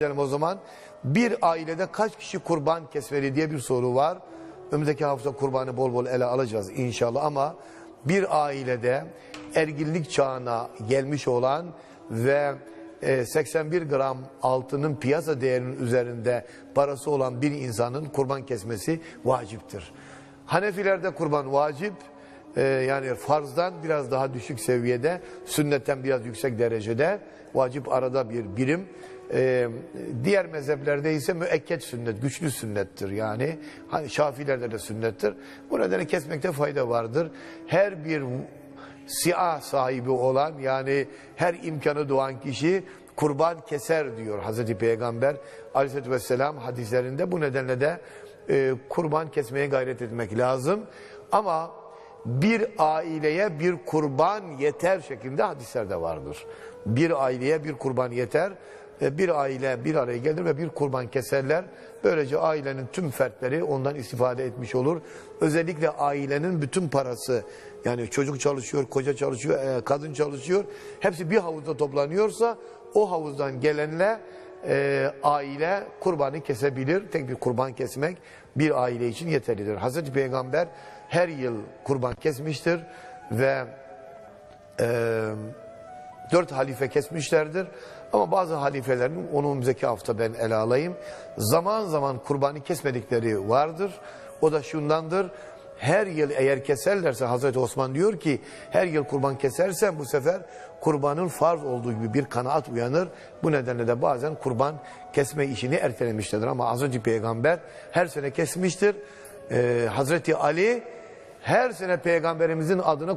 Edelim o zaman bir ailede kaç kişi kurban kesmeli diye bir soru var. Önümüzdeki hafta kurbanı bol bol ele alacağız inşallah ama bir ailede erginlik çağına gelmiş olan ve e, 81 gram altının piyasa değerinin üzerinde parası olan bir insanın kurban kesmesi vaciptir. Hanefilerde kurban vacip, e, yani farzdan biraz daha düşük seviyede, sünnetten biraz yüksek derecede, vacip arada bir birim. Ee, diğer mezheplerde ise müekket sünnet, güçlü sünnettir yani. Hani Şafilerde de sünnettir. Bu nedenle kesmekte fayda vardır. Her bir siyah sahibi olan yani her imkanı doğan kişi kurban keser diyor Hazreti Peygamber aleyhissalatü vesselam hadislerinde. Bu nedenle de e, kurban kesmeye gayret etmek lazım. Ama bir aileye bir kurban yeter şeklinde hadislerde vardır. Bir aileye bir kurban yeter. E, Bir aile bir araya gelir ve bir kurban keserler. Böylece ailenin tüm fertleri ondan istifade etmiş olur. Özellikle ailenin bütün parası yani çocuk çalışıyor, koca çalışıyor, e, kadın çalışıyor. Hepsi bir havuzda toplanıyorsa o havuzdan gelenle e, aile kurbanı kesebilir. Tek bir kurban kesmek bir aile için yeterlidir. Hazreti Peygamber her yıl kurban kesmiştir ve e, dört halife kesmişlerdir. Ama bazı halifelerin onu önümüzdeki hafta ben ele alayım. Zaman zaman kurbanı kesmedikleri vardır. O da şundandır. Her yıl eğer keserlerse Hazreti Osman diyor ki her yıl kurban kesersen bu sefer kurbanın farz olduğu gibi bir kanaat uyanır. Bu nedenle de bazen kurban kesme işini ertelemişlerdir. Ama Hazreti Peygamber her sene kesmiştir. Ee, Hazreti Ali her sene peygamberimizin adına